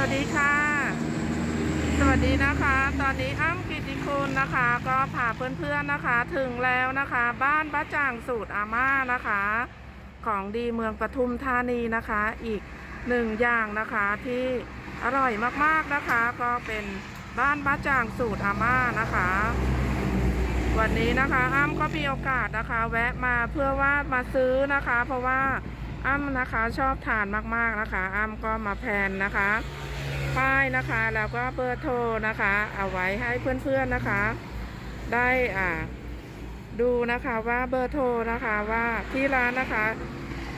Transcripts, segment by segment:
วัสดีค่ะ สวัสดีนะคะ ตอนนี้อ้ำกิติคุณนะคะ ก็พาเพื่อนๆนะคะ ถึงแล้วนะคะ บ้านบ้าจ่างสูตรอาม่านะคะ ของดีเมืองปทุมธานีนะคะ อีกหนึ่งอย่างนะคะที่อร่อยมากๆนะคะ ก็เป็นบ้านบ้าจ่างสูตรอาม่านะคะ วันนี้นะคะอ้ำก็มีโอกาสนะคะ แวะมาเพื่อว่ามาซื้อนะคะ เพราะว่าอ้ำนะคะชอบทานมากๆนะคะ อ้ำก็มาแพนนะคะ ป้ายนะคะ แล้วก็เบอร์โทรนะคะ เอาไว้ให้เพื่อนๆนะคะ ได้อ่าดูนะคะว่าเบอร์โทรนะคะว่าที่ร้านนะคะ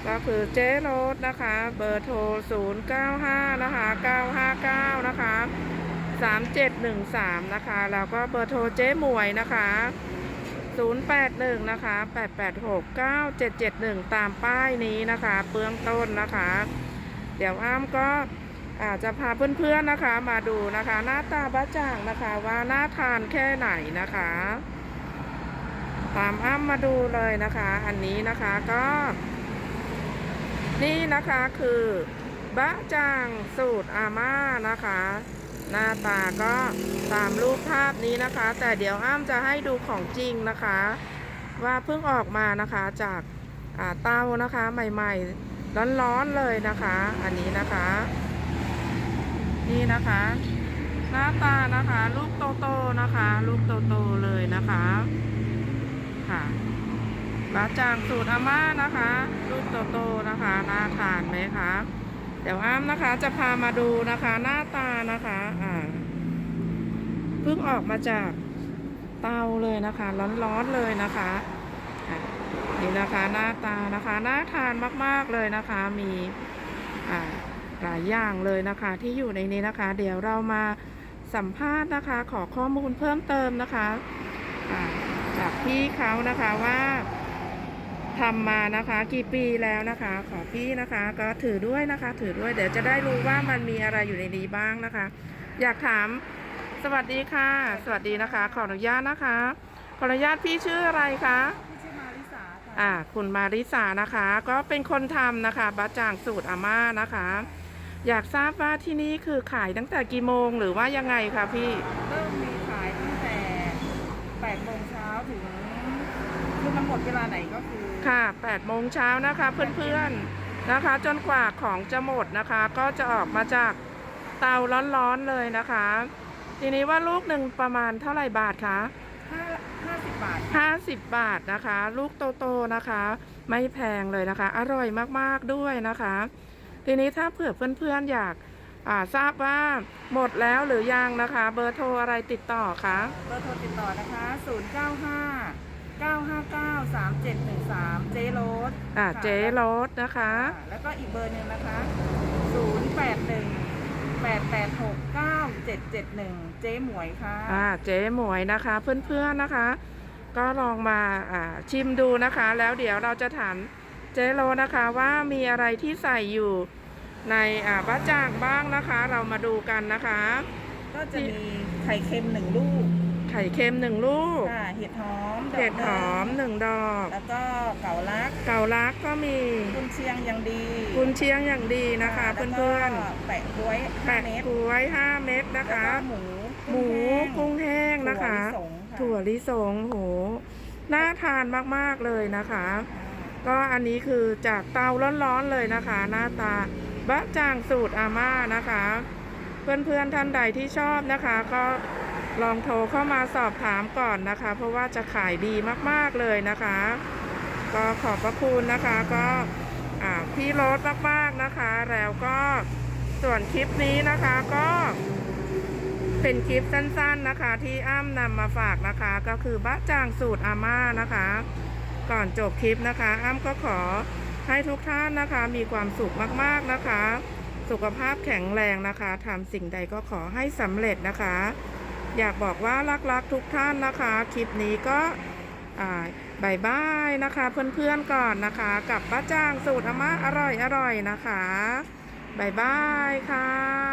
ก็คือเจ๊โรสนะคะ เบอร์โทร 095 นะคะ 959 นะคะ 3713 นะคะ แล้วก็เบอร์โทรเจ๊หมวยนะคะ 081 นะคะ 886 9771 ตามป้ายนี้นะคะเบื้องต้นนะคะ เดี๋ยวอ้ามก็ จจะพาเพื่อนๆนะคะมาดูนะคะ หน้าตาบ้าจ่างนะคะว่าน่าทานแค่ไหนนะคะ ตามอ้ำมาดูเลยนะคะ อันนี้นะคะก็ นี่นะคะคือบะจางสูตรอาม่านะคะ หน้าตาก็ตามรูปภาพนี้นะคะ แต่เดี๋ยวอ้ำจะให้ดูของจริงนะคะ ว่าเพิ่งออกมานะคะจากอ่าเตานะคะใหม่ๆร้อนๆเลยนะคะ อันนี้นะคะ นี่นะคะ หน้าตานะคะ ลูกโตๆนะคะ ลูกโตๆเลยนะคะค่ะบะจางสูตรอาม่านะคะ ลูกโตๆนะคะน่าทานไหมคะเดี๋ยวอ้ามนะคะจะพามาดูนะคะ หน้าตานะคะอ่าเพิ่งออกมาจากเตาเลยนะคะร้อนๆเลยนะคะอะนี่นะคะหน้าตานะคะน่าทานมากๆเลยนะคะมีอ่า หลายอย่างเลยนะคะ ที่อยู่ในนี้นะคะ เดี๋ยวเรามาสัมภาษณ์นะคะ ขอข้อมูลเพิ่มเติมนะคะอ่าจากพี่เขานะคะว่าทำมานะคะกี่ปีแล้วนะคะ ขอพี่นะคะก็ถือด้วยนะคะ ถือด้วยเดี๋ยวจะได้รู้ว่ามันมีอะไรอยู่ในนี้บ้างนะคะ อยากถามสวัสดีค่ะ สวัสดีนะคะ ขออนุญาตนะคะ ขออนุญาตพี่ชื่ออะไรคะพี่ชื่อมาริสาค่ะอ่าคุณมาริสานะคะ ก็เป็นคนทำนะคะบะจ่างสูตรอาม่านะคะ อยากทราบว่าที่นี่คือขายตั้งแต่กี่โมงหรือว่ายังไงคะพี่ เริ่มมีขายตั้งแต่8โมงเช้าถึงคือมันหมดเวลาไหนก็คือ ค่ะ8โมงเช้านะคะเพื่อนๆนะคะ จนกว่าของจะหมดนะคะ ก็จะออกมาจากเตาร้อนๆเลยนะคะ ทีนี้ว่าลูกหนึ่งประมาณเท่าไหร่บาทคะ5 50 บาท 50 บาทนะคะ ลูกโตๆนะคะ ไม่แพงเลยนะคะ อร่อยมากๆด้วยนะคะ ทีนี้ถ้าเผื่อเพื่อนๆอยากอ่าทราบว่าหมดแล้วหรือยังนะคะ เบอร์โทรอะไรติดต่อคะเบอร์โทรติดต่อนะคะ 095 959 3713 เจโรสอ่าค่ะเจ๊รสนะคะค่ะแล้วก็อีกเบอร์หนึ่งนะคะ 081 886 9771 เจ๊หมวยค่ะอ่าเจ๊หมวยนะคะ เพื่อนๆนะคะ ก็ลองมาอ่าชิมดูนะคะ แล้วเดี๋ยวเราจะถาม เจ๊โลนะคะว่ามีอะไรที่ใส่อยู่ในอ่าบะจ่างบ้างนะคะ เรามาดูกันนะคะ ก็จะมีไข่เค็มหนึ่งลูกไข่เค็มหนึ่งลูกค่ะเห็ดหอมดอกเห็ดหอมนึ่งหนึ่งดอก แล้วก็เก่าลัก เกาลักก็มีกุนเชียงอย่างดีกุนเชียงอย่างดีนะคะแล้วก็เพื่อนแปะกล้วยๆห้าแปะเม็ดกล้วย5เม็ดนะแล้วคะก็หมูหมูกุ้งแห้งนะคะถั่วลิสงค่ะถั่วลิสงโหน่าทานมากๆเลยนะคะ ก็อันนี้คือจากเตาร้อนๆเลยนะคะ หน้าตาบะจ่างสูตรอาม่านะคะ เพื่อนๆท่านใดที่ชอบนะคะ ก็ลองโทรเข้ามาสอบถามก่อนนะคะ เพราะว่าจะขายดีมากๆเลยนะคะ ก็ขอบพระคุณนะคะก็พี่โรสมากๆนะคะ แล้วก็ส่วนคลิปนี้นะคะก็เป็นคลิปสั้นๆนะคะ ที่อ้ำนำมาฝากนะคะ ก็คือบะจ่างสูตรอาม่านะคะ ก่อนจบคลิปนะคะ อ้ำก็ขอให้ทุกท่านนะคะ มีความสุขมากๆนะคะ สุขภาพแข็งแรงนะคะทำสิ่งใดก็ขอให้สำเร็จนะคะ อยากบอกว่ารักๆทุกท่านนะคะ คลิปนี้ก็อ่าบายบายนะคะ เพื่อนๆก่อนนะคะ กับป้าจ้างสูตรอาม่าอร่อยๆนะคะบายบายค่ะ